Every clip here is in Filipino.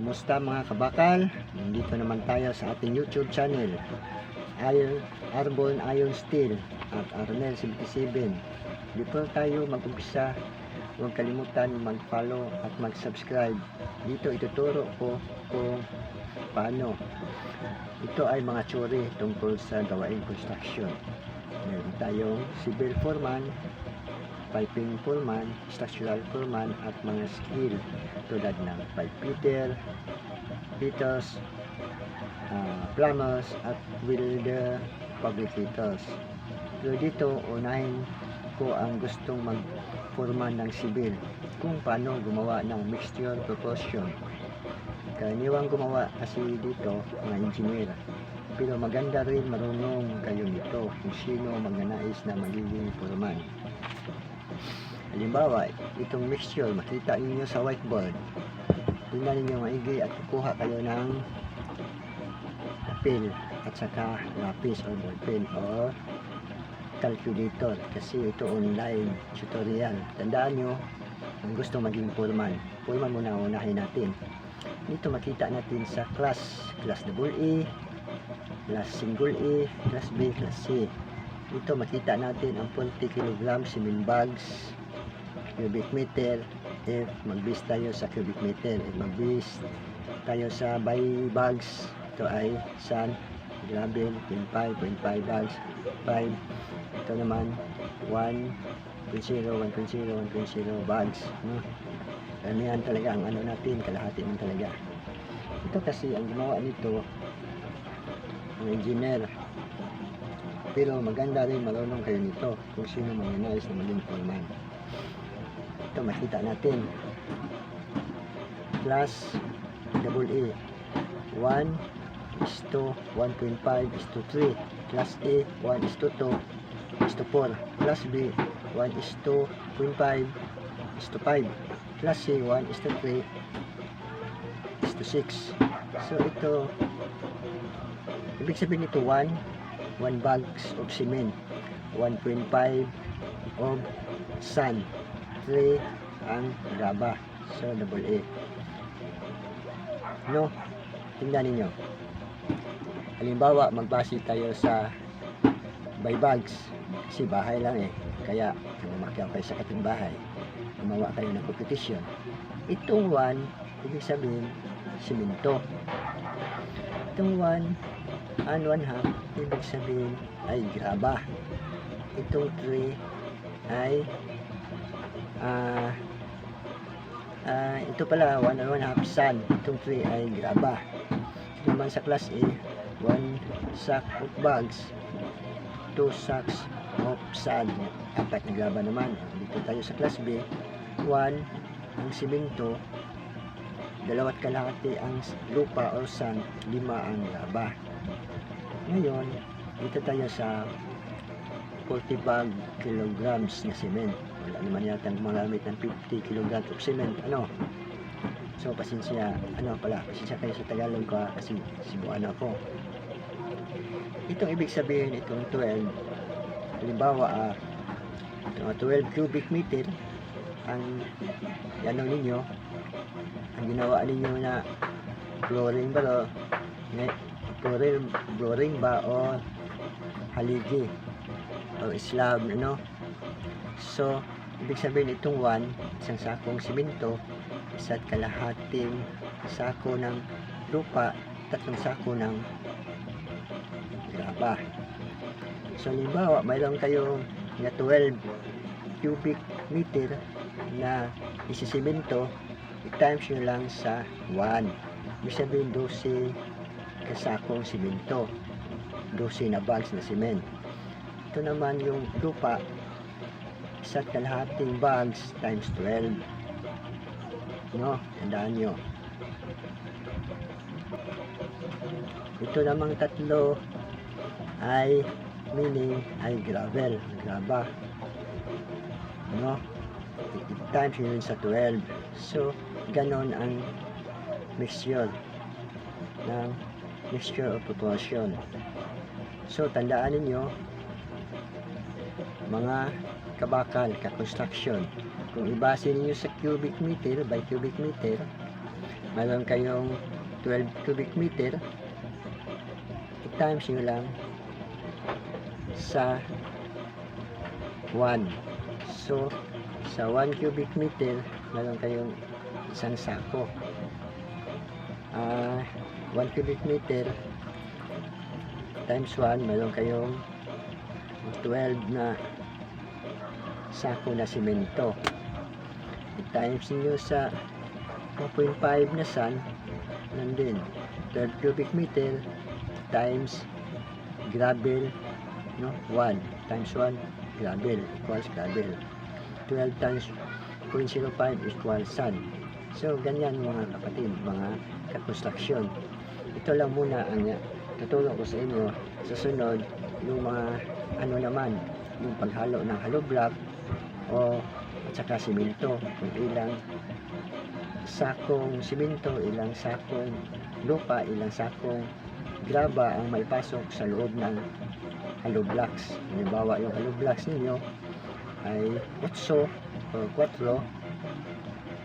Kumusta mga kabakal? Nandito naman tayo sa ating YouTube channel. Iron, Airborne Iron Steel at Arnel 77. Before tayo mag-umpisa, huwag kalimutan mag-follow at mag-subscribe. Dito ituturo ko kung paano. Ito ay mga tsuri tungkol sa gawaing construction. Meron tayong civil foreman, piping foreman, structural foreman at mga skill tulad ng pipe fitter, fitters, ah, plumbers at welder fabricators. So dito unahin ko ang gustong mag-foreman ng civil kung paano gumawa ng mixture proportion. Karaniwang gumawa kasi dito mga engineer. Pero maganda rin marunong kayo nito kung sino magnanais na magiging foreman. Halimbawa, itong mixture, makita ninyo sa whiteboard. Tingnan ninyo maigi at kukuha kayo ng pen at saka lapis or ballpen or calculator kasi ito online tutorial. Tandaan nyo, ang gusto maging foreman. Foreman muna unahin natin. Dito makita natin sa class, class double E, class single E, class B, class C. Dito makita natin ang 40 kg cement bags, cubic meter, if mag-base tayo sa cubic meter, if mag-base tayo sa by bags, ito ay sand, gravel, 0.5, 0.5 bags, 5, ito naman 1.0, 1.0, 1.0 bags. No? Karamihan talaga ang ano natin, kalahati man talaga. Ito kasi ang gumawa nito, ang engineer. Pero maganda rin marunong kayo nito kung sino mga nais na maging foreman. Ito makita natin. Class double A. 1 is to 1.5 is to 3. Class A, 1 is to 2 is to 4. Class B, 1 is to 0.5 is to 5. Class C, 1 is to 3 is to 6. So ito, ibig sabihin ito 1, 1 bags of cement, 1.5 of sand, 3 ang graba. So double A. No? Tingnan ninyo. Halimbawa, magbase tayo sa by bags. Kasi bahay lang eh. Kaya, umakyaw kayo sa kating bahay. Gumawa kayo ng competition. Itong 1, ibig sabihin, simento. Itong 1 and 1 half, ibig sabihin ay graba. Itong 3 ay ah ah, ito pala 1 and 1 half sand. Itong 3 ay graba. Ito naman sa class A, 1 sack of bags, 2 sacks of sand. Apat na graba naman. Dito tayo sa class B, 1 ang simento, dalawat kalahati ang lupa or sand, lima ang graba. Ngayon, dito tayo sa 45 kilograms na cement. Wala naman yata gumagamit ng 50 kilograms of cement. Ano? So, pasensya, ano pala, pasensya kayo sa Tagalog ko ha, kasi Cebuano ako. Itong ibig sabihin, itong 12, halimbawa, ah, itong ah, 12 cubic meter, ang ano ninyo, ang ginawa ninyo na flooring ba, o, flooring, flooring ba, o haligi, o slab, ano. So, ibig sabihin itong 1, isang sakong simento, isa't kalahating sako ng lupa, tatlong sako ng graba. So, halimbawa, mayroon kayong na 12 cubic meter na isisimento, i-times nyo lang sa 1. Ibig sabihin 12 kasakong simento. 12 na bags na cement. Ito naman yung lupa, isa't kalahating bags times 12. No? Tandaan nyo. Ito namang tatlo ay meaning ay gravel, graba. No? times yun sa 12. So, ganon ang mixture ng mixture of proportion. So, tandaan ninyo, mga kabakal, ka-construction, kung ibase ninyo sa cubic meter by cubic meter, mayroon kayong 12 cubic meter, i-times nyo lang sa 1. So, sa 1 cubic meter, mayroon kayong isang sako. Ah, 1 cubic meter times 1, mayroon kayong 12 na sako na simento. I-times nyo sa 2.5 na sun, nandun, 12 cubic meter times gravel, no? 1 times 1, gravel equals gravel. 12 times 0.05 equals sun. So, ganyan mga kapatid, mga kakonstruksyon. Ito lang muna ang tutulong ko sa inyo. Sa sunod, yung mga ano naman, yung paghalo ng hollow block o at saka simento. Kung ilang sakong simento, ilang sakong lupa, ilang sakong graba ang may pasok sa loob ng hollow blocks. Halimbawa, yung hollow blocks ninyo ay 8 o 4.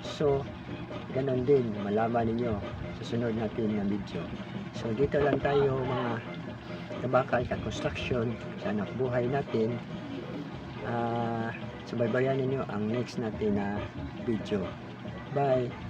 So, ganon din, malaman ninyo sa sunod natin na video. So, dito lang tayo mga kabakal ka-construction sa anak buhay natin. Ah, subaybayan ninyo ang next natin na video. Bye!